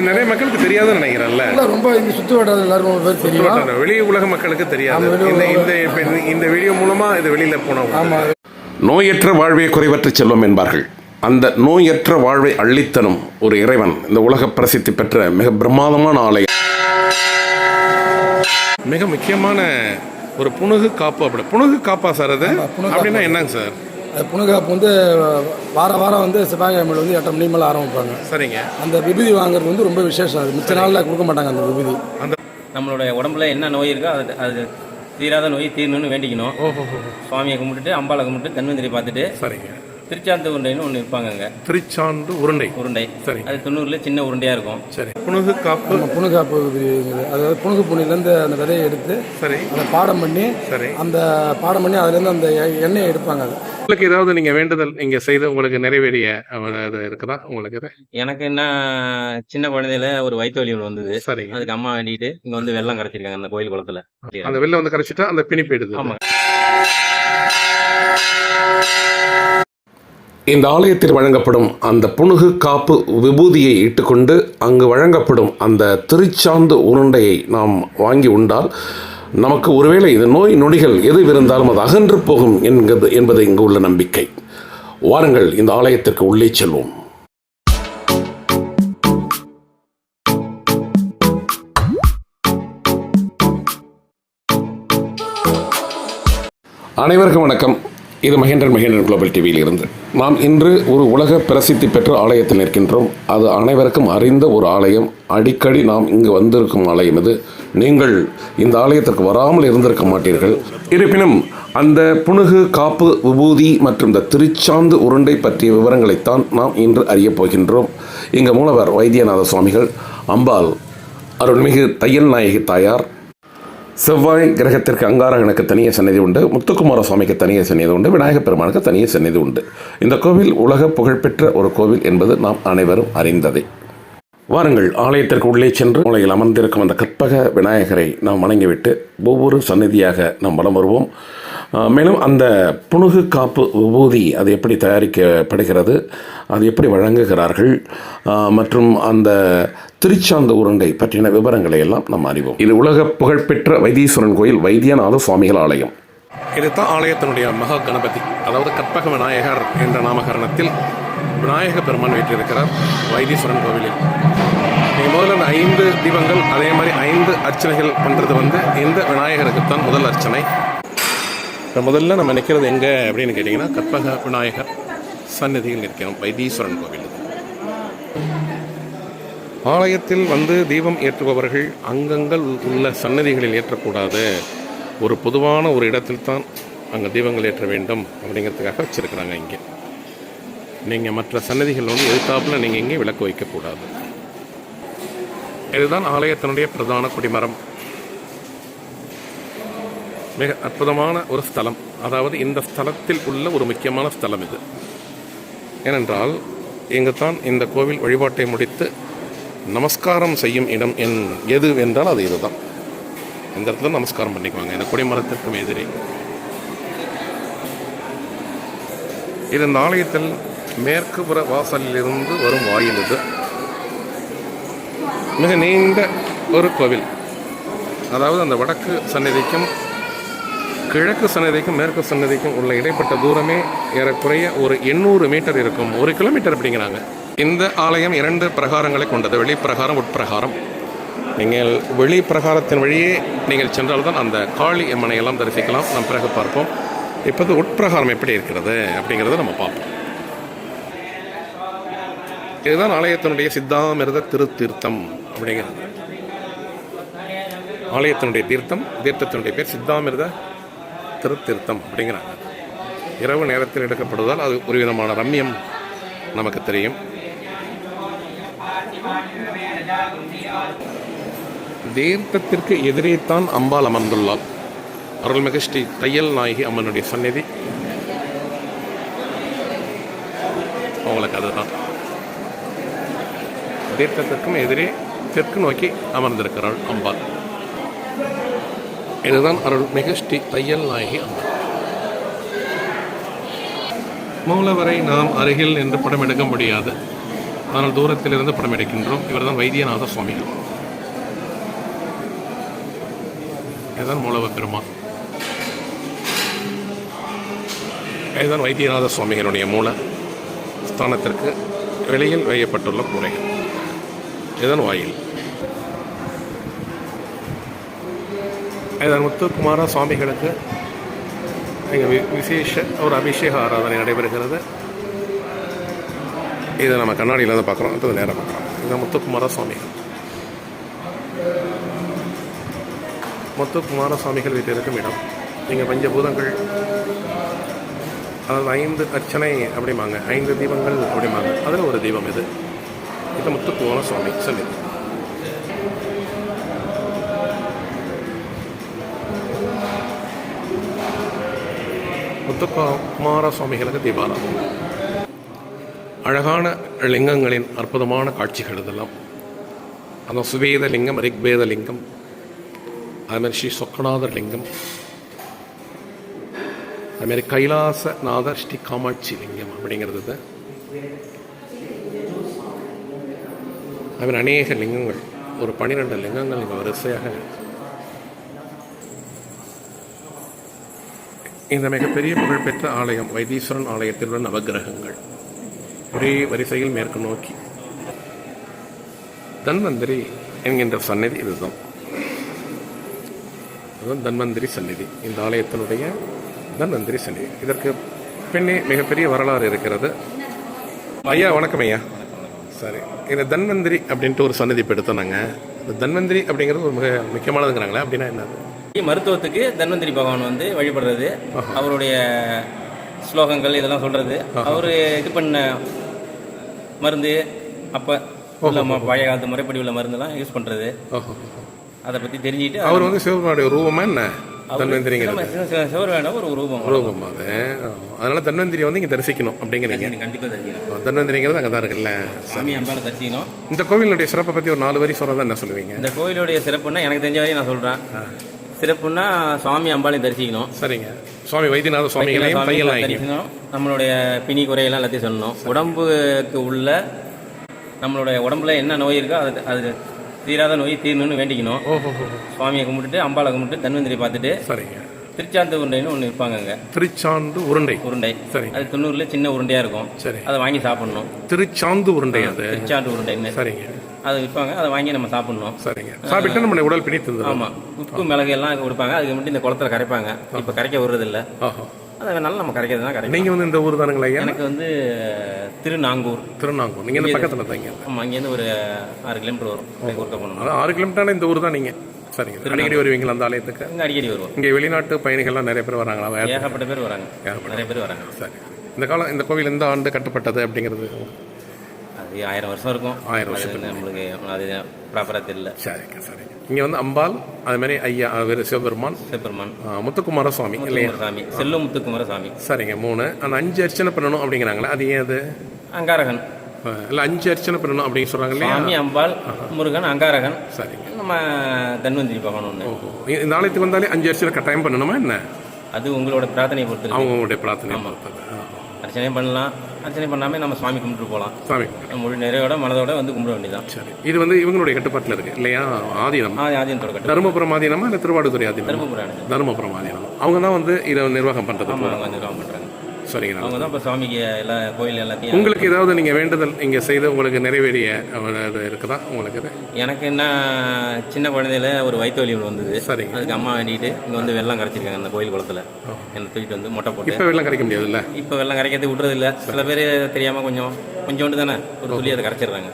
நிறைய மக்களுக்கு தெரியாதுன்னு நினைக்கிறேன்ல. ரொம்ப இங்கே சுற்று வட்டாரம் பேர் தெரியும்? வெளி உலக மக்களுக்கு தெரியாது. இந்த இந்த இந்த- இந்த வீடியோ மூலமா இது வெளியில போனோம் நோயற்ற வாழ்வே குறைவற்ற செல்வம் என்பார்கள். அந்த நோயற்ற வாழ்வை அள்ளித்தரும் ஒரு இறைவன். இந்த உலக பிரசித்தி பெற்ற மிக பிரம்மாதமான ஆலயம். மிக முக்கியமான ஒரு புனுகு காப்பு அப்படி. புனுகு காப்பா சார் அது? அப்படின்னா என்னங்க சார்? அது புனகாப்பு வந்து வார வாரம் வந்து செவ்வாய்க்கிழமையில வந்து எட்டு மணி மேலே ஆரம்பிப்பாங்க. சரிங்க. அந்த விபூதி வாங்குறது வந்து ரொம்ப விசேஷம். அது மிச்ச நாளில் கொடுக்க மாட்டாங்க அந்த விபூதி. அந்த நம்மளுடைய உடம்புல என்ன நோய் இருக்கோ அது அது தீராத நோய் தீரணும்னு வேண்டிக்கணும். ஓஹோ சுவாமியை கும்பிட்டுட்டு அம்பாளை கும்பிட்டு தன்வந்திரி பார்த்துட்டு. சரிங்க. திருச்சாந்து உருண்டைன்னு ஒன்று இருப்பாங்க அங்கே திருச்சாண்டு உருண்டை. உருண்டை. சரி. அது தொண்ணூறுல சின்ன உருண்டையாக இருக்கும். சரி. புனுகு காப்பு. நம்ம புனுகாப்பு விபூதிங்கிறது அதாவது புனுகு புண்ணிலேருந்து அந்த விதையை எடுத்து சரி. அதை பாடம் பண்ணி சரி. அந்த பாடம் பண்ணி அதுலேருந்து அந்த எ- எண்ணெயை எடுப்பாங்க அது. உங்களுக்கு ஏதாவது நீங்க வேண்டுதல் நீங்க செய்து உங்களுக்கு நிறைவேறிய இருக்குதா உங்களுக்கு? எனக்கு என்ன சின்ன குழந்தையில ஒரு வயிற்று வலி ஒன்று வந்தது. சரிங்க அதுக்கு அம்மா வேண்டிட்டு இங்கே வந்து வெள்ளம் கரைச்சிருக்காங்க அந்த கோயில் குளத்துல. அந்த வெளில வந்து கரைச்சிட்டா அந்த பிணி போயிடுது ஆமா இந்த ஆலயத்தில் வழங்கப்படும் அந்த புனுகு காப்பு விபூதியை இட்டுக்கொண்டு அங்கு வழங்கப்படும் அந்த திருச்சாந்து உருண்டையை நாம் வாங்கி உண்டால் நமக்கு ஒருவேளை இந்த நோய் நொடிகள் எது இருந்தாலும் அது அகன்று போகும் என்கிறது என்பது இங்கு உள்ள நம்பிக்கை. வாருங்கள் இந்த ஆலயத்திற்கு உள்ளே செல்வோம். அனைவருக்கும் வணக்கம். இது மகேந்திரன் மகேந்திரன் குளோபல் டிவியில் இருந்து நாம் இன்று ஒரு உலக பிரசித்தி பெற்ற ஆலயத்தில் நிற்கின்றோம். அது அனைவருக்கும் அறிந்த ஒரு ஆலயம். அடிக்கடி நாம் இங்கு வந்திருக்கும் ஆலயம் இது. நீங்கள் இந்த ஆலயத்திற்கு வராமல் இருந்திருக்க மாட்டீர்கள். இருப்பினும் அந்த புனுகு காப்பு விபூதி மற்றும் இந்த திருச்சாந்து உருண்டை பற்றிய விவரங்களைத்தான் நாம் இன்று அறியப் போகின்றோம். இங்கு மூலவர் வைத்தியநாத சுவாமிகள் அம்பாள் அருள்மிகு தையல் நாயகி தாயார் செவ்வாய் கிரகத்திற்கு அங்காரகனுக்கு தனிய சந்நிதி உண்டு. முத்துக்குமார சுவாமிக்கு தனிய சந்நிதி உண்டு. விநாயகப் பெருமானுக்கு தனிய சந்நிதி உண்டு. இந்த கோவில் உலக புகழ்பெற்ற ஒரு கோவில் என்பது நாம் அனைவரும் அறிந்ததே. வாருங்கள் ஆலயத்திற்கு உள்ளே சென்று மூலையில் அமர்ந்திருக்கும் அந்த கற்பக விநாயகரை நாம் வணங்கிவிட்டு ஒவ்வொரு சந்நிதியாக நாம் வலம் வருவோம். மேலும் அந்த புணுகு காப்பு விபூதி அது எப்படி தயாரிக்கப்படுகிறது அது எப்படி வழங்குகிறார்கள் மற்றும் அந்த திருச்சாந்த உருண்டை பற்றின விவரங்களை எல்லாம் நாம் அறிவோம். இது உலக புகழ்பெற்ற வைத்தீஸ்வரன் கோயில் வைத்தியநாத சுவாமிகள் ஆலயம். இதுதான் ஆலயத்தினுடைய மகா கணபதி அதாவது கற்பக விநாயகர் என்ற நாமகரணத்தில் விநாயக பெருமான் வீற்றிருக்கிறார் வைத்தீஸ்வரன் கோவிலில். நீங்கள் முதல்ல அந்த ஐந்து தீபங்கள் அதே மாதிரி ஐந்து அர்ச்சனைகள் பண்ணுறது வந்து இந்த விநாயகருக்கு தான் முதல் அர்ச்சனை. இப்போ முதல்ல நம்ம நிற்கிறது எங்கே அப்படின்னு கேட்டிங்கன்னா கற்பக விநாயகர் சந்நிதியில் நிற்கிறோம் வைத்தீஸ்வரன் கோவில் ஆலயத்தில் வந்து தீபம் ஏற்றுபவர்கள் அங்கங்கள் உள்ள சன்னதிகளில் ஏற்றக்கூடாது. ஒரு பொதுவான ஒரு இடத்தில் தான் அங்கே தீபங்கள் ஏற்ற வேண்டும் அப்படிங்கிறதுக்காக வச்சுருக்குறாங்க இங்கே. நீங்கள் மற்ற சன்னதிகள் வந்து எதிர்த்தாப்பில் நீங்கள் இங்கே விளக்கு வைக்கக்கூடாது. இதுதான் ஆலயத்தினுடைய பிரதான குடிமரம். மிக அற்புதமான ஒரு ஸ்தலம். அதாவது இந்த ஸ்தலத்தில் உள்ள ஒரு முக்கியமான ஸ்தலம் இது. ஏனென்றால் இங்கு தான் இந்த கோவில் வழிபாட்டை முடித்து நமஸ்காரம் செய்யும் இடம் என் எது என்றால் அது இதுதான். இந்த இடத்துல நமஸ்காரம் பண்ணிக்குவாங்க. இந்த கொடிமரத்திற்கும் எதிரே. இது இந்த ஆலயத்தில் மேற்கு புற வாசலிலிருந்து வரும் வாயில் இது. மிக நீண்ட ஒரு கோவில். அதாவது அந்த வடக்கு சன்னதிக்கும் கிழக்கு சன்னதிக்கும் மேற்கு சன்னதிக்கும் உள்ள இடைப்பட்ட தூரமே ஏறக்குறைய ஒரு எண்ணூறு மீட்டர் இருக்கும். ஒரு கிலோமீட்டர் அப்படிங்கிறாங்க இந்த ஆலயம் இரண்டு பிரகாரங்களை கொண்டது. வெளிப்பிரகாரம் உட்பிரகாரம். நீங்கள் வெளி பிரகாரத்தின் வழியே நீங்கள் சென்றால்தான் அந்த காளி அம்மனை எல்லாம் தரிசிக்கலாம். நாம் பிறகு பார்ப்போம். இப்போது உட்பிரகாரம் எப்படி இருக்கிறது அப்படிங்கிறத நம்ம பார்ப்போம். இதுதான் ஆலயத்தினுடைய சித்தாமிரத திருத்தீர்த்தம் அப்படிங்கிறது. ஆலயத்தினுடைய தீர்த்தம் தீர்த்தத்தினுடைய பேர் சித்தாமிரத திருத்தீர்த்தம் அப்படிங்கிறாங்க. இரவு நேரத்தில் எடுக்கப்படுவதால் அது ஒரு விதமான ரம்யம் நமக்கு தெரியும். தேர்த்தத்திற்கு எதிரே தான் அம்பாள் அமர்ந்துள்ளாள். அருள்மிகு ஸ்ரீ தையல் நாயகி அம்மனுடைய சந்நிதி. அவங்களுக்கு அதுதான். தீர்த்தத்திற்கும் எதிரே தெற்கு நோக்கி அமர்ந்திருக்கிறாள் அம்பாள். இதுதான் அருள்மிகு ஸ்ரீ தையல் நாயகி அம்பாள் மூலவரை நாம் அருகில் நின்று படம் எடுக்க முடியாது. அதனால் தூரத்திலிருந்து படம் எடுக்கின்றோம். இவர்தான் வைத்தியநாத சுவாமிகள் இதுதான் மூலவ பெருமாள் இதுதான் வைத்தியநாத சுவாமிகளுடைய மூல ஸ்தானத்திற்கு வெளியில் வையப்பட்டுள்ள கூரைகள். இதுதான் வாயில். இதன் முத்துக்குமார சுவாமிகளுக்கு இங்கே விசேஷ ஒரு அபிஷேக ஆராதனை நடைபெறுகிறது. இதை நம்ம கண்ணாடியில் தான் பார்க்குறோம். இப்போ நேராக பார்க்குறோம். இது முத்துக்குமார சுவாமிகள் முத்துக்குமார சுவாமிகள் வீட்டில் இருக்கும் இடம். நீங்கள் பஞ்சபூதங்கள். அதாவது ஐந்து அர்ச்சனை அப்படிம்பாங்க. ஐந்து தீபங்கள் அப்படிம்பாங்க. அதில் ஒரு தீபம் இது. இது முத்துக்குமார சுவாமி சன்னிதி முத்துக்குமார சுவாமிகளுக்கு தீபாராதனை. அழகான லிங்கங்களின் அற்புதமான காட்சிகள் இதெல்லாம். அந்த சுவேத லிங்கம் ரிக்வேத லிங்கம் அதுமாதிரி ஸ்ரீ சொக்கநாதர் லிங்கம் அதுமாதிரி கைலாசநாதர் ஸ்ரீ காமாட்சி லிங்கம் அப்படிங்கிறது இது. அதுமாதிரி அநேக லிங்கங்கள் ஒரு பன்னிரெண்டு லிங்கங்கள் இங்கே வரிசையாக இந்த மிகப்பெரிய புகழ்பெற்ற ஆலயம் வைத்தீஸ்வரன் ஆலயத்தில் உள்ள நவகிரகங்கள் ஒரே வரிசையில் மேற்கு நோக்கி. தன்வந்திரி என்கின்ற சந்நிதி இதுதான். அதுதான் தன்வந்திரி சந்நிதி. இந்த ஆலயத்தினுடைய தன்வந்திரி சந்நிதி. இதற்கு பின்னே மிகப்பெரிய வரலாறு இருக்கிறது. ஐயா வணக்கம் ஐயா. சரி. இந்த தன்வந்திரி அப்படின்ட்டு ஒரு சன்னதி இப்போ எடுத்தோம் நாங்கள் இந்த தன்வந்திரி அப்படிங்கிறது ஒரு மிக முக்கியமானதுங்கிறாங்களே அப்படின்னா என்னது? மருத்துவத்துக்கு தன்வந்திரி பகவான் வந்து வழிபடுறது. அவருடைய ஸ்லோகங்கள் இதெல்லாம் சொல்றது. அவர் இது பண்ண மருந்து அப்போ உள்ள ம- பழைய காலத்து முறைப்படி உள்ள மருந்தெல்லாம் யூஸ் பண்றது. ஓஹோ அதை பத்தி தெரிஞ்சுட்டு அவர் வந்து சிவபெருமானுடைய ரூபமா என்ன? தன்வந்திரிங்கிறது. சிவர் வேண்டாம் ஒரு ரூபம். ரூபம் அது அதனால தன்வந்திரியை வந்து இங்கே தரிசிக்கணும் அப்படிங்கிறீங்க. கண்டிப்பா தெரிஞ்சிடும் தன்வந்திரிங்கிறது அங்கே தான் இருக்குல்ல சாமி அம்பால தரிசிக்கணும். இந்த கோவிலுடைய சிறப்பை பற்றி ஒரு நாலு வரி சொல்கிறதா என்ன சொல்லுவீங்க? இந்த கோயிலுடைய சிறப்புன்னா எனக்கு தெரிஞ்ச வரையும் நான் சொல்றேன். சிறப்புன்னா சுவாமி அம்பாலையும் தரிசிக்கணும். சரிங்க. சுவாமி வைத்தியநாத சுவாமிகளையும் தரிசனம் நம்மளுடைய பிணி குறையெல்லாம் எல்லாத்தையும் சொல்லணும். உடம்புக்கு உள்ள நம்மளுடைய உடம்புல என்ன நோய் இருக்கோ அது அது தீராத நோய் தீரணும்னு வேண்டிக்கணும். ஓஹோ சுவாமியை கும்பிட்டுட்டு அம்பாளை கும்பிட்டு தன்வந்திரி பார்த்துட்டு சரிங்க. திருச்சாந்த உருண்டைன்னு ஒன்று இருப்பாங்க அங்கே திருச்சாந்து உருண்டை. உருண்டை. சரிங்க. அது தொண்ணூறுல சின்ன உருண்டையாக இருக்கும். சரி. அதை வாங்கி சாப்பிடணும். திருச்சாந்து உருண்டை அது. திருச்சாண்டு உருண்டைன்னு. சரிங்க. அது விற்பாங்க அதை வாங்கி நம்ம சாப்பிடணும். சரிங்க. சாப்பிட்டு நம்மளுடைய உடல் தந்துடும் ஆமாம் உப்பு மிளகு எல்லாம் கொடுப்பாங்க. அதுக்கு மட்டும் இந்த குளத்துல கரைப்பாங்க. இப்போ கரைக்க விடுறதில்ல. அதை வேணாலும் நம்ம கரைக்கிறதுனா கரைக்கும் நீங்கள் வந்து இந்த ஊர் தானுங்களா எனக்கு வந்து திருநாங்கூர். திருநாங்கூர். நீங்கள் இந்த பக்கத்தில் தாங்க ஆமாம் அங்கேருந்து ஒரு ஆறு கிலோமீட்டர் வரும். கொடுக்க போகணும் ஆறு கிலோமீட்டர் இந்த ஊர் தான் நீங்கள் சரிங்க. அடிக்கடி வருவீங்களா அந்த ஆலயத்துக்கு? இங்கே அடிக்கடி வருவோம். இங்கே வெளிநாட்டு பயணிகள்லாம் நிறைய பேர் வராங்களா? ஏகப்பட்ட பேர் வராங்க. நிறைய பேர் வராங்க. சரி. இந்த காலம் இந்த கோவில் எந்த ஆண்டு கட்டப்பட்டது அப்படிங்கிறது அது ஆயிரம் வருஷம் இருக்கும். ஆயிரம் வந்து நம்மளுக்கு அது ப்ராப்பராக தெரியல. சரிங்க சரிங்க. இங்கே வந்து அம்பாள் அது மாதிரி ஐயா அவர் சிவபெருமான். சிவபெருமான். முத்துக்குமார சுவாமி இல்லையா? சாமி செல்வம் முத்துக்குமார சாமி சரிங்க மூணு. அந்த அஞ்சு அர்ச்சனை பண்ணணும் அப்படிங்கிறாங்களே அது ஏன் அது? அங்காரகன். இல்லை அஞ்சு அர்ச்சனை பண்ணணும் அப்படின்னு சொல்கிறாங்க இல்லையா? சாமி அம்பாள் முருகன் அங்காரகன். சரிங்க. நம்ம தன்வந்திரி பகவான் ஓஹோ. இந்த ஆலயத்துக்கு வந்தாலே அஞ்சு அர்ச்சனை கட்டாயம் பண்ணணுமா என்ன? அது உங்களோட பிரார்த்தனையை பொறுத்து. அவங்களுடைய பிரார்த்தனை பொறுத்தது. ஆ, அர்ச்சனை பண்ணலாம். அர்ச்சனை பண்ணாமல் நம்ம சாமி கும்பிட்டு போகலாம். சாமி. முழு நிறையோட மனதோட வந்து கும்பிட வேண்டியதான் சரி. இது வந்து இவங்களுடைய கட்டுப்பாட்டில் இருக்கு இல்லையா? ஆதீனம். ஆதி ஆதியத்தோட கட்டு தருமபுரம் ஆதீனமா இல்லை திருவாடுதுறை ஆதீனம்? தருமபுரம் தருமபுரம் ஆதீனம். அவங்க தான் வந்து இதை நிர்வாகம் பண்ணுறது நிர்வாகம் பண்ணுறாங்க சரிங்க. அவங்க தான் இப்போ சுவாமிக்கு எல்லா கோயில் எல்லாத்தையும் உங்களுக்கு ஏதாவது நீங்கள் வேண்டுதல் இங்கே செய்து உங்களுக்கு நிறைவேறிய இது இருக்குதா? உங்களுக்கு? எனக்கு என்ன சின்ன குழந்தையில ஒரு வயிற்று வலி வந்தது. சரிங்க. அதுக்கு அம்மா வேண்டிட்டு இங்கே வந்து வெள்ளம் கரைச்சிருக்காங்க அந்த கோயில் குளத்துல. என்னை தூக்கிட்டு வந்து மொட்டை போட்டு. இப்போ வெள்ளம் கிடைக்க முடியாதுல்ல? இப்போ வெள்ளம் கரைக்கிறது விட்றது இல்ல சில பேர் தெரியாமல் கொஞ்சம் கொஞ்சோண்டு தானே ஒரு துளி அதை கரைச்சிடுறாங்க.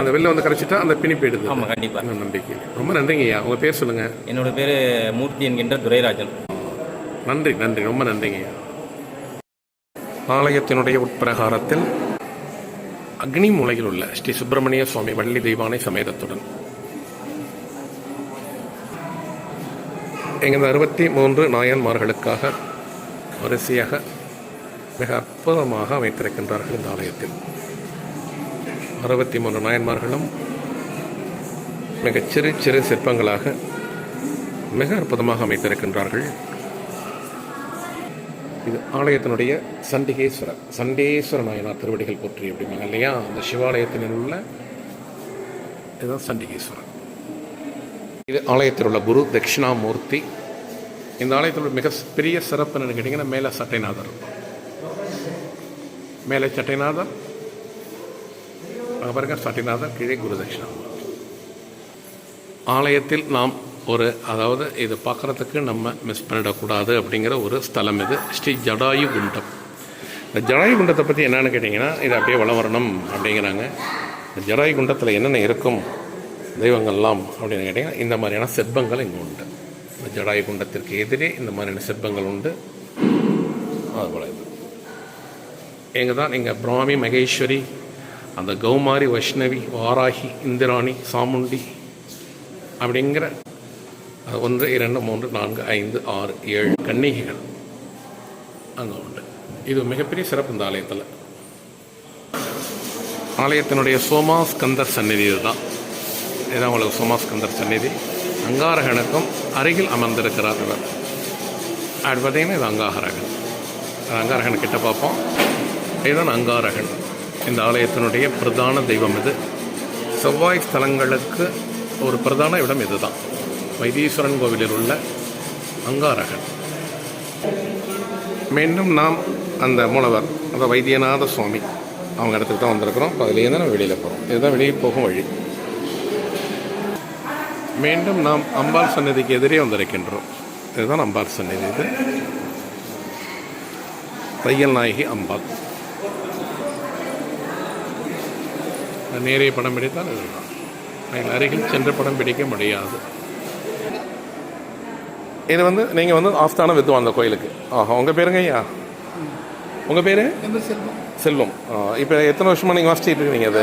அந்த வெள்ளம் வந்து கரைச்சிட்டா அந்த பிணி போயிடுது ஆமாம் கண்டிப்பாக நம்பிக்கை. ரொம்ப நன்றிங்க ஐயா. உங்கள் பேர் சொல்லுங்க. என்னோட பேர் மூர்த்தி என்கின்ற துரைராஜன். நன்றி நன்றி. ரொம்ப நன்றிங்க ஐயா. ஆலயத்தினுடைய உட்பிரகாரத்தில் அக்னி மூலையில் உள்ள ஸ்ரீ சுப்பிரமணிய சுவாமி வள்ளி தெய்வானை சமேதத்துடன். எங்கள் அறுபத்தி மூன்று நாயன்மார்களுக்காக வரிசையாக மிக அற்புதமாக அமைத்திருக்கின்றார்கள் இந்த ஆலயத்தில். அறுபத்தி மூன்று நாயன்மார்களும் மிகச் சிறு சிறு சிற்பங்களாக மிக அற்புதமாக அமைத்திருக்கின்றார்கள். இது ஆலயத்தினுடைய சண்டிகேஸ்வரர். சண்டேஸ்வர நாயனார் திருவடிகள் போற்றி அப்படிம்பாங்க இல்லையா? அந்த சிவாலயத்தினில் உள்ள இதுதான் சண்டிகேஸ்வரர். இது ஆலயத்தில் உள்ள குரு தட்சிணாமூர்த்தி. இந்த ஆலயத்தில் உள்ள மிக பெரிய சிறப்பு என்னன்னு கேட்டிங்கன்னா மேலே சட்டைநாதர் மேலே சட்டைநாதர் அங்க பாருங்க சட்டைநாதர் கீழே குரு தட்சிணாமூர்த்தி. ஆலயத்தில் நாம் ஒரு அதாவது இது பார்க்குறதுக்கு நம்ம மிஸ் பண்ணிடக்கூடாது அப்படிங்கிற ஒரு ஸ்தலம் இது. ஸ்ரீ ஜடாயு குண்டம். இந்த ஜடாயு குண்டத்தை பற்றி என்னென்னு கேட்டிங்கன்னா இது அப்படியே வளம் வரணும் அப்படிங்கிறாங்க. இந்த ஜடாயு குண்டத்தில் என்னென்ன இருக்கும்? தெய்வங்கள்லாம் அப்படின்னு கேட்டிங்கன்னா இந்த மாதிரியான சிற்பங்கள் இங்கே உண்டு. இந்த ஜடாயு குண்டத்திற்கு எதிரே இந்த மாதிரியான சிற்பங்கள் உண்டு. அதுபோல் இது. எங்கே தான் இங்கே பிராமி மகேஸ்வரி அந்த கௌமாரி வைஷ்ணவி வாராகி இந்திராணி சாமுண்டி அப்படிங்கிற ஒன்று இரண்டு மூன்று நான்கு ஐந்து ஆறு ஏழு கன்னிகைகள் அங்கே உண்டு இது மிகப்பெரிய சிறப்பு இந்த ஆலயத்தில் ஆலயத்தினுடைய சோமாஸ்கந்தர் சந்நிதி இதுதான் இதுதான் உங்களுக்கு சோமாஸ்கந்தர் சந்நிதி அங்காரகனுக்கும் அருகில் அமர்ந்திருக்கிறார் இவர் பார்த்தீங்கன்னா இது அங்காரகன் அங்காரகன் கிட்ட பார்ப்போம் இதுதான் அங்காரகன் இந்த ஆலயத்தினுடைய பிரதான தெய்வம் இது செவ்வாய் ஸ்தலங்களுக்கு ஒரு பிரதான இடம் இதுதான் வைத்தீஸ்வரன் கோவிலில் உள்ள அங்காரகன். மீண்டும் நாம் அந்த மூலவர் அந்த வைத்தியநாத சுவாமி அவங்க இடத்துக்கு தான் வந்திருக்கிறோம். இப்போ அதுலேருந்து நம்ம வெளியில் போகிறோம் இதுதான் வெளியே போகும் வழி. மீண்டும் நாம் அம்பாள் சன்னதிக்கு எதிரே வந்திருக்கின்றோம். இதுதான் அம்பாள் சன்னதி இது தையல் நாயகி அம்பாள். நேரே படம் பிடித்தால் இதுதான். அருகில் சென்று படம் பிடிக்க முடியாது. இது வந்து நீங்கள் வந்து ஆஸ்தான வித்துவான் அந்த கோயிலுக்கு? ஆஹா உங்கள் பேருங்க ஐயா? உங்கள் பேர்? செல்வம். இப்போ எத்தனை வருஷமாக நீங்கள் வாசிச்சிட்டு இருக்கீங்க அது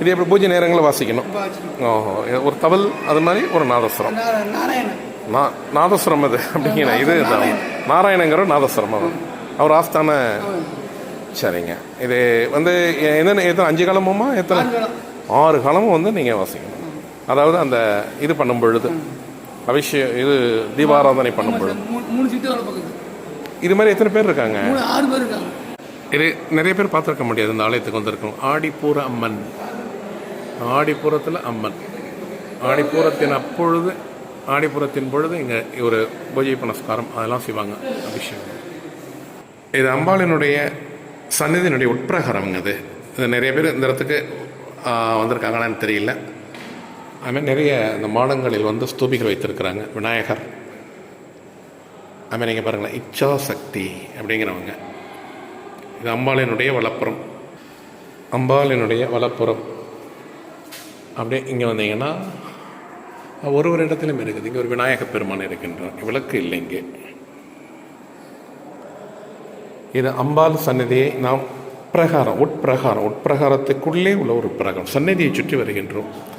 இது எப்படி பூஜை நேரங்களில் வாசிக்கணும்? ஓஹோ ஒரு தவல் அது மாதிரி ஒரு நாதஸ்வரம். நா நாதஸ்வரம் அது. அப்படிங்கிற இது நாராயணங்கிற நாதஸ்வரம் அது. அவர் ஆஸ்தான சரிங்க. இது வந்து என்னென்ன எத்தனை அஞ்சு காலமுமா எத்தனை? ஆறு காலமும் வந்து நீங்கள் வாசிக்கணும். அதாவது அந்த இது பண்ணும் பொழுது அபிஷேகம் இது தீபாராதனை பண்ணும் பொழுது மூணு மூணு சீட்டு வேலை பக்கத்து இது மாதிரி எத்தனை பேர் இருக்காங்க? மூணு ஆறு பேர் இருக்காங்க. இது நிறைய பேர் பார்த்துருக்க முடியாது இந்த ஆலயத்துக்கு வந்திருக்கோம். ஆடிப்பூர அம்மன். ஆடிப்புறத்தில் அம்மன். ஆடிப்பூரத்தின் அப்பொழுது ஆடிப்புறத்தின் பொழுது இங்கே ஒரு பூஜை புனஸ்காரம் அதெல்லாம் செய்வாங்க அபிஷேகம். இது அம்பாளினுடைய சந்நிதியினுடைய உட்பிரகாரம்ங்க அது இது நிறைய பேர் இந்த இடத்துக்கு வந்திருக்காங்களான்னு தெரியல. அதுமாதிரி நிறைய இந்த மாடங்களில் வந்து ஸ்தூபிகள் வைத்திருக்கிறாங்க. விநாயகர். அதுமாதிரி நீங்கள் பாருங்களேன் இச்சா சக்தி அப்படிங்கிறவங்க. இது அம்பாளினுடைய வலப்புறம். அம்பாளினுடைய வலப்புறம். அப்படியே இங்கே வந்தீங்கன்னா ஒரு ஒரு இடத்துலையும் இருக்குது. இங்கே ஒரு விநாயகப் பெருமான் இருக்கின்றார். விளக்கு இல்லை இங்கே. இது அம்பாள் சன்னதியை நாம் பிரகாரம் உட்பிரகாரம். உட்பிரகாரத்துக்குள்ளே உள்ள ஒரு பிரகாரம். சன்னதியை சுற்றி வருகின்றோம்.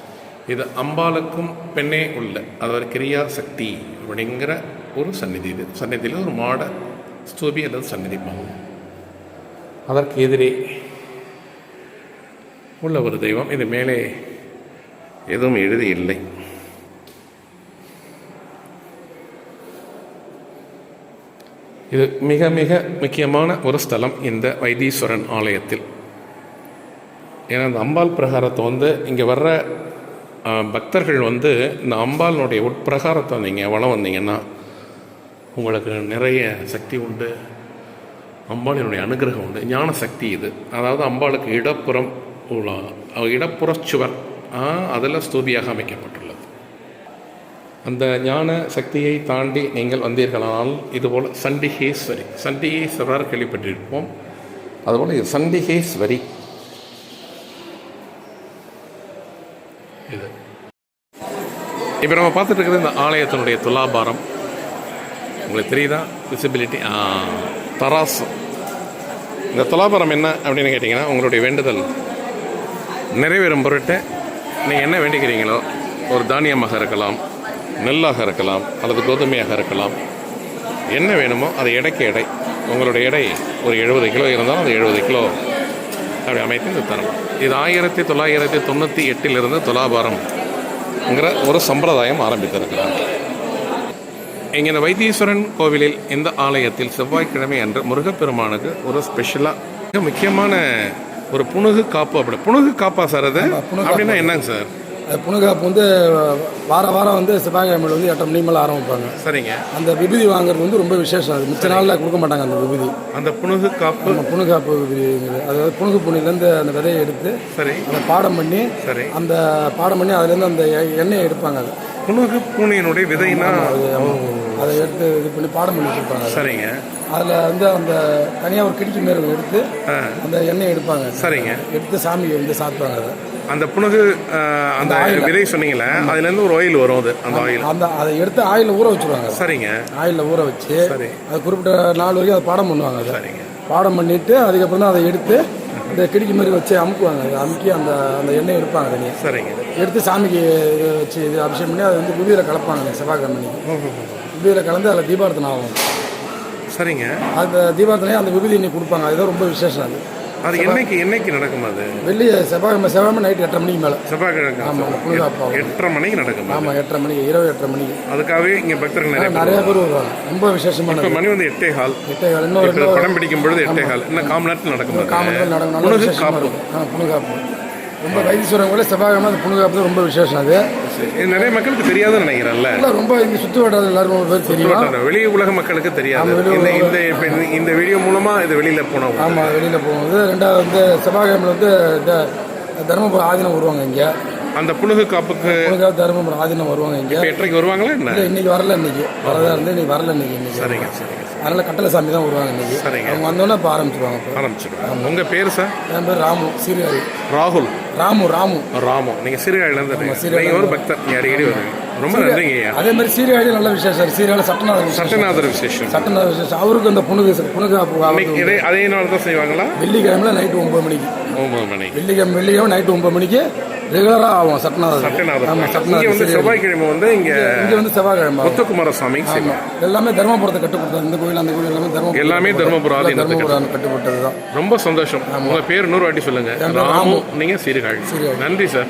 இது அம்பாளுக்கும் பெண்ணே உள்ள அதாவது கிரியா சக்தி அப்படிங்கிற ஒரு சந்நிதி இது. சந்நிதியில் ஒரு மாட ஸ்தூபி அல்லது சந்நிதி பாவம் அதற்கு எதிரே உள்ள ஒரு தெய்வம். இது மேலே எதுவும் எழுதி இல்லை. இது மிக மிக முக்கியமான ஒரு ஸ்தலம் இந்த வைத்தீஸ்வரன் ஆலயத்தில். ஏன்னா அந்த அம்பாள் பிரகாரத்தை வந்து இங்கே வர்ற பக்தர்கள் வந்து இந்த அம்பாளினுடைய உட்பிரகாரத்தை நீங்கள் வளம் வந்தீங்கன்னா உங்களுக்கு நிறைய சக்தி உண்டு. அம்பாளினுடைய அனுகிரகம் உண்டு. ஞான சக்தி இது. அதாவது அம்பாளுக்கு இடப்புறம் உள்ள இடப்புற சுவர் அதில் ஸ்தூபியாக அமைக்கப்பட்டுள்ளது. அந்த ஞான சக்தியை தாண்டி நீங்கள் வந்தீர்களானால் இதுபோல் சண்டிகேஸ்வரி சண்டிகேஸ்வரர் கேள்விப்பட்டிருப்போம். அதுபோல் இது சண்டிகேஸ்வரி. இப்போ நம்ம பார்த்துட்டு இருக்கிறது இந்த ஆலயத்தினுடைய துலாபாரம். உங்களுக்கு தெரியுதா? விசிபிலிட்டி தராசு. இந்த துலாபாரம் என்ன அப்படின்னு கேட்டிங்கன்னா உங்களுடைய வேண்டுதல். நிறைவேறும் பொருட்டு நீங்கள் என்ன வேண்டிக்கிறீங்களோ ஒரு தானியமாக இருக்கலாம் நெல்லாக இருக்கலாம் அல்லது கோதுமையாக இருக்கலாம் என்ன வேணுமோ அது எடைக்கு எடை. உங்களுடைய எடை ஒரு எழுபது கிலோ இருந்தாலும் அது எழுபது கிலோ அப்படி அமைத்து இது தரும். இது ஆயிரத்தி தொள்ளாயிரத்தி தொண்ணூற்றி எட்டிலிருந்து துலாபாரம். துலாபாரம்ங்கிற ஒரு சம்பிரதாயம் ஆரம்பித்திருக்கிறார். இங்கே வைத்தீஸ்வரன் கோவிலில் இந்த ஆலயத்தில் செவ்வாய்க்கிழமை அன்று முருகப்பெருமானுக்கு ஒரு ஸ்பெஷலாக மிக முக்கியமான ஒரு புனுகு காப்பு அப்படி. புனுகு காப்பா சார் அது? அப்படின்னா என்னங்க சார்? புனுகாப்பு வந்து வார வாரம் வந்து செவ்வாய்க்கிழமையில் வந்து எட்டரை மணி மேலே ஆரம்பிப்பாங்க. சரிங்க. அந்த விபூதி வாங்குறது வந்து ரொம்ப விசேஷம். அது மிச்ச நாளில் கொடுக்க மாட்டாங்க அந்த விபூதி. அந்த புனுகு காப்பு? நம்ம புனுகாப்பு விபூதிங்கிறது அதாவது புனுகு புனிலேருந்து அந்த விதையை எடுத்து சரி. அதை பாடம் பண்ணி சரி. அந்த பாடம் பண்ணி அதுலேருந்து அந்த எண்ணெயை எடுப்பாங்க அது. புனுகு பூனையினுடைய விதைனா அதை எடுத்து இது பண்ணி பாடம் பண்ணி வச்சுருப்பாங்க சரிங்க. அதில் வந்து அந்த தனியாக ஒரு கிடிக்கு ஒண்ணு எடுத்து அந்த எண்ணெயை எடுப்பாங்க. சரிங்க. எடுத்து சாமிக்கு வந்து சாப்பிடுவாங்க அதை. அந்த புனுகு அந்த விதை சொன்னீங்களே அதுலேருந்து ஒரு ஆயில் வரும் அது அந்த ஆயில் அந்த அதை எடுத்து ஆயிலில் ஊற வச்சுருவாங்க சரிங்க. ஆயிலில் ஊற வச்சு சரி. அது குறிப்பிட்ட நாள் வரைக்கும் அதை பாடம் பண்ணுவாங்க சரிங்க. பாடம் பண்ணிட்டு அதுக்கப்புறம் தான் அதை எடுத்து இந்த கிடிக்கு மாதிரி வச்சு அமுக்குவாங்க அமுக்கி அந்த அந்த எண்ணெயை எடுப்பாங்க தனியாக சரிங்க. எடுத்து சாமிக்கு இது வச்சு இது அபிஷேகம் பண்ணி அதை வந்து குதிரையில் கலப்பாங்க செவ்வாய்க்கிழமைக்கு குதிரையில் கலந்து அதில் தீபார்த்தனை ஆகும். சரிங்க. அந்த தீபார்த்தனையே அந்த விபூதி எண்ணெய் கொடுப்பாங்க. அதுதான் ரொம்ப விசேஷம் அது. அது என்னைக்கு என்னைக்கு நடக்கும் அது? வெள்ளி செவ்வாய்க்கிழமை செவ்வாய்க்கிழமை நைட் எட்டரை மணிக்கு மேலே. செவ்வாய்க்கிழமை ஆமாம் புனிதாப்பாவும் எட்டரை மணிக்கு நடக்கும். ஆமாம் எட்டரை மணிக்கு இரவு எட்டரை மணிக்கு. அதுக்காகவே இங்கே பக்தர்கள் நிறைய நிறைய பேர் வருவாங்க. ரொம்ப விசேஷமானது இப்போ மணி வந்து எட்டே ஹால் எட்டே கால். இன்னும் படம் பிடிக்கும் பொழுது எட்டே ஹால் இன்னும் காம நேரத்தில் நடக்கும். காமன்கள் நடக்கும். நல்ல ரொம்ப வைத்தீஸ்வரன் கூட செவ்வாய்க்கிழமை அந்த தான் ரொம்ப விசேஷம் அது. இது நிறைய மக்களுக்கு தெரியாதுன்னு நினைக்கிறேன்ல. இல்லை ரொம்ப இங்கே சுற்று வட்டாரம் எல்லாருக்கும் ஒரு பேர் தெரியும். வெளி உலக மக்களுக்கு தெரியாது. இந்த இந்த இந்த- வீடியோ மூலமா இது வெளியில போனோம் ஆமாம் வெளியில் போகும்போது ரெண்டாவது வந்து செவ்வாய்க்கிழமை வந்து இந்த தருமபுரம் ஆதீனம் வருவாங்க இங்கே. அந்த புனுகு காப்புக்கு தருமபுரம் ஆதீனம் வருவாங்க இங்கே. எட்டரைக்கு வருவாங்களா இன்னைக்கு வரல இன்னைக்கு. வரதா இருந்து இன்னைக்கு வரல இன்னைக்கு இன்னைக்கு. சரிங்க சரிங்க. அதனால கட்டளை சாமி தான் வருவாங்க இன்னைக்கு. சரிங்க. அவங்க வந்தோன்னே இப்போ ஆரம்பிச்சிருவாங்க இப்போ ஆரம்பிச்சிடுவோம் உங்க பேர் சார் என் பேர் ராமு சீர்காழி. ராகுல். ராமு ராமு. ராமு. நீங்க சீர்காழில இருந்து நீங்க ஒரு பக்தர்? நீங்க அடிக்கடி வருவீங்க ரொம்ப நன்றிங்க ஐயா. அதே மாதிரி சீர்காழி நல்ல விசேஷம். சீர்காழி சட்டநாதர் சட்டநாதர் விசேஷம். சட்டநாதர் விசேஷம். அவருக்கு அந்த புனுகு இன்னைக்கு இதே அதே நாள் தான் செய்வாங்களா? வெள்ளிக்கிழமையில நைட்டு ஒன்பது மணிக்கு. ஒன்பது மணி வெள்ளிக்கிழமை வெள்ளிக்கிழமை நைட்டு ஒன்பது மணிக்கு ரெகுலராக ஆகும் சட்டநாதர். சட்டநாதர் ஆமாம் சட்டநாதர் வந்து. செவ்வாய்க்கிழமை வந்து இங்க இங்கே வந்து செவ்வாய்க்கிழமை. முத்துக்குமார சுவாமி. எல்லாமே தர்மபுரத்தை கட்டுப்பட்டது இந்த கோயில் அந்த கோயில் எல்லாமே தர்மபுரம் எல்லாமே தர்மபுரம் தர்மபுரம் கட்டுப்பட்டது தான் ரொம்ப சந்தோஷம். உங்க பேர் இன்னொரு வாட்டி சொல்லுங்க. என் பேர் ராமு ராமு. நீங்க சீர்காழி. நன்றி சார்.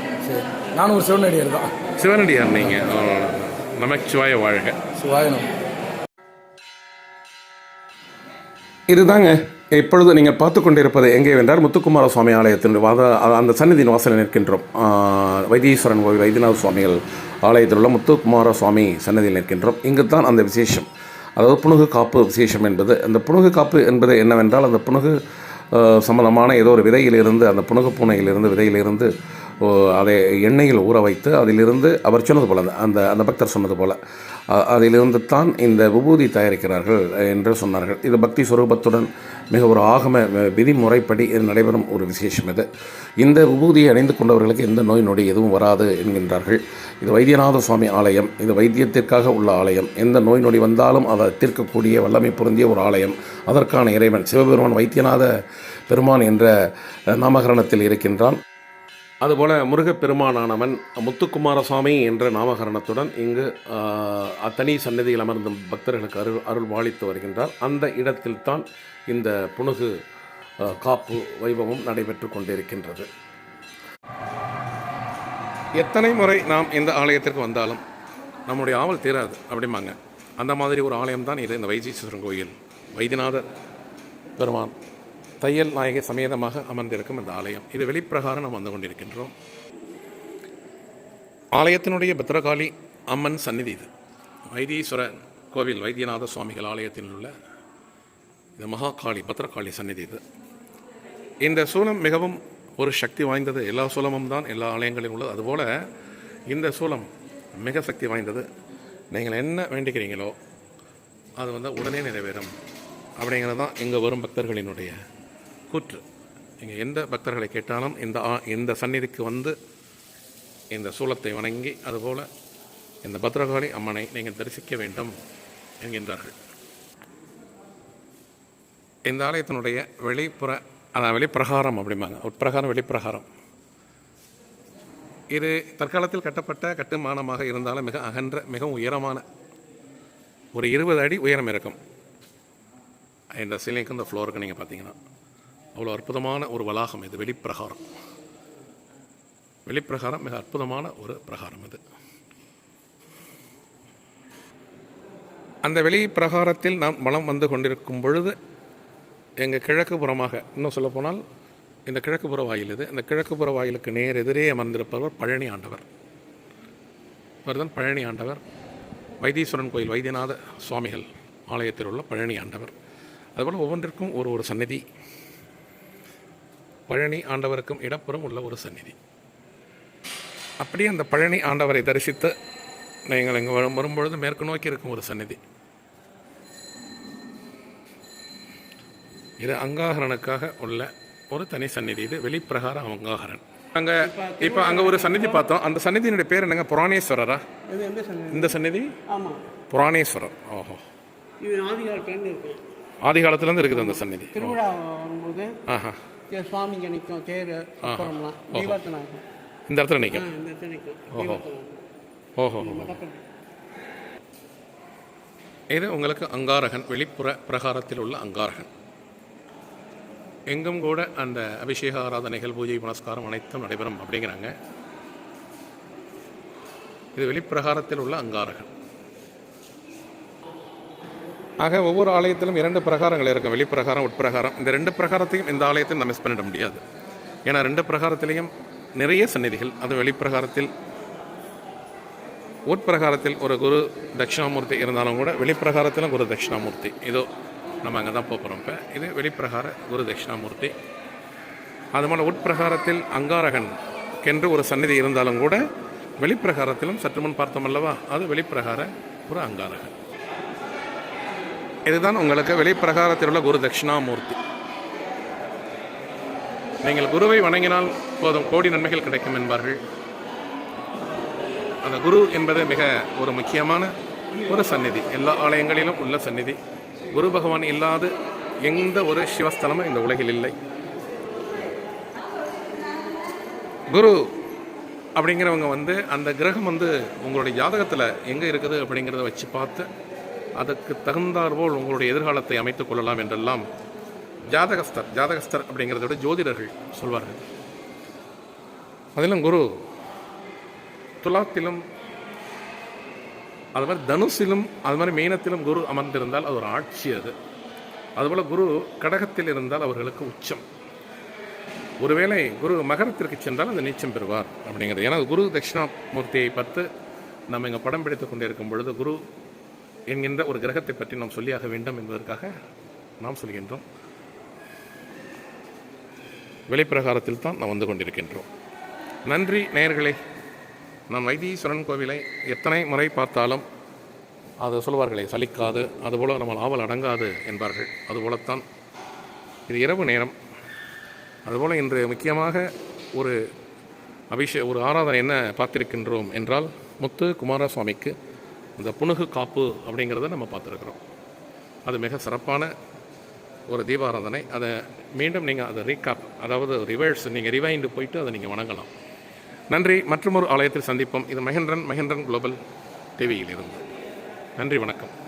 நானும் ஒரு சிவனடியார் தான். சிவனடியார் நீங்க. ஆ, நமச்சிவாய வாழ்க. சிவாயனம். இதுதாங்க. இப்பொழுது நீங்கள் பார்த்து கொண்டிருப்பது எங்கே வென்றால் முத்துக்குமார சுவாமி ஆலயத்தின் வாத அந்த சன்னிதியின் வாசலில் நிற்கின்றோம். வைத்தீஸ்வரன் கோவில் வைத்தியநாத சுவாமிகள் ஆலயத்தில் உள்ள முத்துக்குமார சுவாமி சன்னதியில் நிற்கின்றோம். இங்கு தான் அந்த விசேஷம். அதாவது புனுகு காப்பு விசேஷம் என்பது. அந்த புணுகு காப்பு என்பது என்னவென்றால் அந்த புனுகு சம்பந்தமான ஏதோ ஒரு விதையிலிருந்து அந்த புணுகு பூனையிலிருந்து விதையிலிருந்து அதை எண்ணெயில் ஊற வைத்து அதிலிருந்து அவர் சொன்னது போல் அந்த- அந்த அந்த பக்தர் சொன்னது போல் அதிலிருந்து தான் இந்த விபூதி தயாரிக்கிறார்கள் என்று சொன்னார்கள். இது பக்தி சுரூபத்துடன் மிக ஒரு ஆகம விதிமுறைப்படி இது நடைபெறும் ஒரு விசேஷம் இது. இந்த விபூதியை அணிந்து கொண்டவர்களுக்கு எந்த நோய் நொடி எதுவும் வராது என்கின்றார்கள். இது வைத்தியநாத சுவாமி ஆலயம் இது வைத்தியத்திற்காக உள்ள ஆலயம். எந்த நோய் நொடி வந்தாலும் அதை தீர்க்கக்கூடிய வல்லமை பொருந்திய ஒரு ஆலயம். அதற்கான இறைவன் சிவபெருமான் வைத்தியநாத பெருமான் என்ற நாமகரணத்தில் இருக்கின்றான். அதுபோல முருகப்பெருமானானவன் முத்துக்குமாரசுவாமி என்ற நாமகரணத்துடன் இங்கு அத்தனி சன்னதியில் அமர்ந்த பக்தர்களுக்கு அருள் அருள் வாழித்து வருகின்றார். அந்த இடத்தில்தான் இந்த புணுகு காப்பு வைபவம் நடைபெற்று கொண்டிருக்கின்றது. எத்தனை முறை நாம் இந்த ஆலயத்திற்கு வந்தாலும் நம்முடைய ஆவல் தீராது அப்படிம்பாங்க. அந்த மாதிரி ஒரு ஆலயம் தான் இது இந்த வைத்தீஸ்வரன் கோயில். வைத்தியநாதர் பெருமான் தையல் நாயகி சமேதமாக அமர்ந்திருக்கும் இந்த ஆலயம். இது வெளிப்பிரகாரம் நாம் வந்து கொண்டிருக்கின்றோம். ஆலயத்தினுடைய பத்ரகாளி அம்மன் சந்நிதி இது. வைத்தீஸ்வர கோவில் வைத்தியநாத சுவாமிகள் ஆலயத்தில் உள்ள இந்த மகாகாளி பத்ரகாளி சந்நிதி இது. இந்த சூலம் மிகவும் ஒரு சக்தி வாய்ந்தது. எல்லா சூலமும் தான் எல்லா ஆலயங்களிலும் உள்ளது. அதுபோல் இந்த சூலம் மிக சக்தி வாய்ந்தது. நீங்கள் என்ன வேண்டிக்கிறீங்களோ அது வந்து உடனே நிறைவேறும். அப்படிங்கிறது தான் இங்கே வரும் பக்தர்களினுடைய கூற்று. நீங்கள் எந்த பக்தர்களை கேட்டாலும் இந்த ஆ- இந்த சந்நிதிக்கு வந்து இந்த சூலத்தை வணங்கி அதுபோல் இந்த பத்ரகாளி அம்மனை நீங்கள் தரிசிக்க வேண்டும் என்கின்றார்கள். இந்த ஆலயத்தினுடைய வெளிப்புற அதான் வெளிப்பிரகாரம் அப்படிம்பாங்க. உட்பிரகாரம் வெளிப்பிரகாரம். இது தற்காலத்தில் கட்டப்பட்ட கட்டுமானமாக இருந்தாலும் மிக அகன்ற மிகவும் உயரமான ஒரு இருபது அடி உயரம் இருக்கும். இந்த சிலைக்கும் இந்த ஃப்ளோருக்கு நீங்கள் பார்த்தீங்கன்னா. அவ்வளோ அற்புதமான ஒரு வளாகம் இது வெளிப்பிரகாரம். வெளிப்பிரகாரம் மிக அற்புதமான ஒரு பிரகாரம் இது அந்த வெளிப்பிரகாரத்தில் நாம் மனம் வந்து கொண்டிருக்கும் பொழுது எங்கள் கிழக்கு புறமாக இன்னும் சொல்லப்போனால் இந்த கிழக்கு புற வாயில் இது இந்த கிழக்கு புற வாயிலுக்கு நேர் எதிரே அமர்ந்திருப்பவர் பழனி ஆண்டவர். இவர்தான் பழனி ஆண்டவர். வைத்தீஸ்வரன் கோயில் வைத்தியநாத சுவாமிகள் ஆலயத்தில் உள்ள பழனி ஆண்டவர். அதுபோல் ஒவ்வொன்றிற்கும் ஒரு ஒரு சந்நிதி. பழனி ஆண்டவருக்கும் இடப்புறம் உள்ள ஒரு சந்நிதி. அப்படியே அந்த பழனி ஆண்டவரை தரிசித்து நீங்கள் இங்கே வரும் வரும்பொழுது மேற்கு நோக்கி இருக்கும் ஒரு சந்நிதி. இது அங்காகரனுக்காக உள்ள ஒரு தனி சந்நிதி. இது வெளிப்பிரகார அங்காகரன். அங்கே இப்போ அங்கே ஒரு சந்நிதி பார்த்தோம். அந்த சந்நிதியினுடைய பேர் என்னங்க? புராணேஸ்வரரா? இந்த சந்நிதி? புராணேஸ்வரர். ஓஹோ. ஆதி காலத்துலேருந்து இருக்குது அந்த சந்நிதி. திருவிழா வரும்போது ஆஹா. சுவாமிங்க நிற்கும் தேர் அப்புறம்லாம். தீபார்த்தனை ஆகும் இந்த இடத்துல நிற்கும் இந்த இடத்துல நிற்கும் ஓஹோ. ஓஹோ. இது உங்களுக்கு அங்காரகன் வெளிப்புற பிரகாரத்தில் உள்ள அங்காரகன். எங்கும் கூட அந்த அபிஷேக ஆராதனைகள் பூஜை புனஸ்காரம் அனைத்தும் நடைபெறும் அப்படிங்கிறாங்க. இது வெளிப்பிரகாரத்தில் உள்ள அங்காரகன். ஆக ஒவ்வொரு ஆலயத்திலும் இரண்டு பிரகாரங்கள் இருக்கும் வெளிப்பிரகாரம் உட்பிரகாரம். இந்த ரெண்டு பிரகாரத்தையும் இந்த ஆலயத்தில் நம்ம மிஸ் பண்ணிட முடியாது. ஏன்னா ரெண்டு பிரகாரத்திலையும் நிறைய சந்நிதிகள். அது வெளிப்பிரகாரத்தில் உட்பிரகாரத்தில் ஒரு குரு தட்சிணாமூர்த்தி இருந்தாலும் கூட வெளிப்பிரகாரத்திலும் குரு தட்சிணாமூர்த்தி. இதோ நம்ம அங்கே தான் போகிறோம் இப்போ. இது வெளிப்பிரகார குரு தட்சிணாமூர்த்தி. அது போல் உட்பிரகாரத்தில் அங்காரகன் என்று ஒரு சந்நிதி இருந்தாலும் கூட வெளிப்பிரகாரத்திலும் சற்று முன் பார்த்தோம் அல்லவா? அது வெளிப்பிரகார ஒரு அங்காரகன். இதுதான் உங்களுக்கு வெளிப்பிரகாரத்தில் உள்ள குரு தட்சிணாமூர்த்தி. நீங்கள் குருவை வணங்கினால் போதும் கோடி நன்மைகள் கிடைக்கும் என்பார்கள். அந்த குரு என்பது மிக ஒரு முக்கியமான ஒரு சந்நிதி. எல்லா ஆலயங்களிலும் உள்ள சந்நிதி. குரு பகவான் இல்லாத எந்த ஒரு சிவஸ்தலமும் இந்த உலகில் இல்லை. குரு அப்படிங்கிறவங்க வந்து அந்த கிரகம் வந்து உங்களுடைய ஜாதகத்தில் எங்கே இருக்குது அப்படிங்கிறத வச்சு பார்த்து அதற்கு தகுந்தாற்போல் உங்களுடைய எதிர்காலத்தை அமைத்துக் கொள்ளலாம் என்றெல்லாம் ஜாதகஸ்தர் ஜாதகஸ்தர் அப்படிங்கிறத விட ஜோதிடர்கள் சொல்வார்கள். அதிலும் குரு துலாத்திலும் அது மாதிரி தனுசிலும் அது மாதிரி மீனத்திலும் குரு அமர்ந்திருந்தால் அது ஒரு ஆட்சி அது. அதுபோல் குரு கடகத்தில் இருந்தால் அவர்களுக்கு உச்சம். ஒருவேளை குரு மகரத்திற்கு சென்றால் அந்த நீச்சம் பெறுவார் அப்படிங்கிறது. ஏன்னா குரு தட்சிணாமூர்த்தியை பார்த்து நம்ம இங்கே படம் பிடித்துக் கொண்டிருக்கும் பொழுது குரு என்கின்ற ஒரு கிரகத்தை பற்றி நாம் சொல்லியாக வேண்டும் என்பதற்காக நாம் சொல்கின்றோம். வெளிப்பிரகாரத்தில் தான் நாம் வந்து கொண்டிருக்கின்றோம். நன்றி நேயர்களே. நான் வைத்தீஸ்வரன் கோவிலை எத்தனை முறை பார்த்தாலும் அது சொல்வார்களே சலிக்காது அதுபோல் நம்ம ஆவல் அடங்காது என்பார்கள். அதுபோலத்தான் இது இரவு நேரம். அதுபோல் இன்று முக்கியமாக ஒரு அபிஷே ஒரு ஆராதனை என்ன பார்த்திருக்கின்றோம் என்றால் முத்து குமாரசுவாமிக்கு இந்த புனுகு காப்பு அப்படிங்கிறத நம்ம பார்த்துருக்குறோம். அது மிக சிறப்பான ஒரு தீபாராதனை. அதை மீண்டும் நீங்கள் அதை ரீகாப் அதாவது ரிவர்ஸ் நீங்கள் ரிவைண்டு போயிட்டு அதை நீங்கள் வணங்கலாம். நன்றி. மற்றொரு ஆலயத்தில் சந்திப்போம். இது மகேந்திரன் மகேந்திரன் குளோபல் டிவியில் இருந்து நன்றி வணக்கம்.